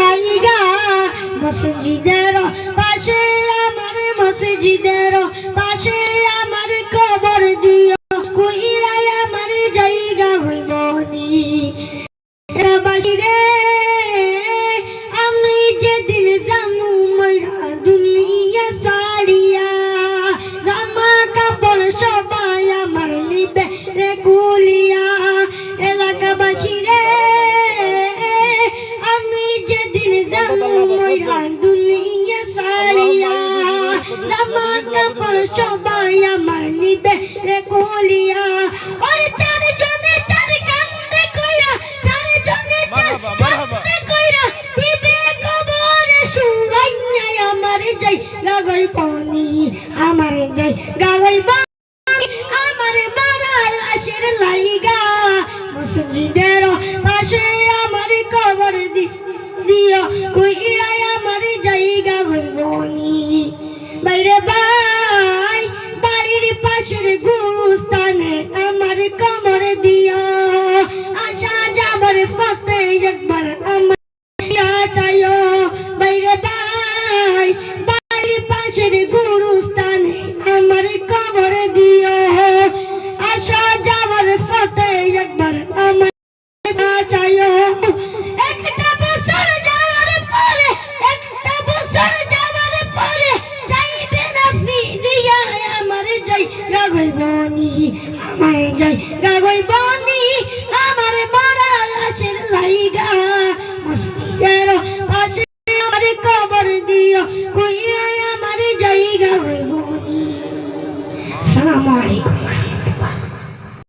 লাইগা মসজিদের পাশে আমার মসজিদের পাশে আমার কবর দিও। কইরাই আমার জায়গা হইব বাসিরে আমি যেদিন জামু ময়রা দুনিয়া সারিয়া, জামা কাপড় সবাই আমার নিবে রে কুলিয়া। এলাকাবাসী রে দুনিয়া সারিয়া। জামা কাপড় সবাই আমার নিবে রে কুলিয়া। ওরে চারে জনে চারে কান্দে কইরা চারে জনে চারে। কান্দে কইরা দিবে কবরে সুরাইয়া আমার যাই গাগল পানি আমার যাই গাগল পানি আমার বাড়াল আশের লাইগা। মসজিদের পাশে আমার কবর দি দিও রাগই বনি আমার যাই রাগই বনি আমার মরা লাশের লাইগা। মসজিদের পাশে আমার কবর দিও কইয়া আমার জায়গা হইব আসসালামু আলাইকুম।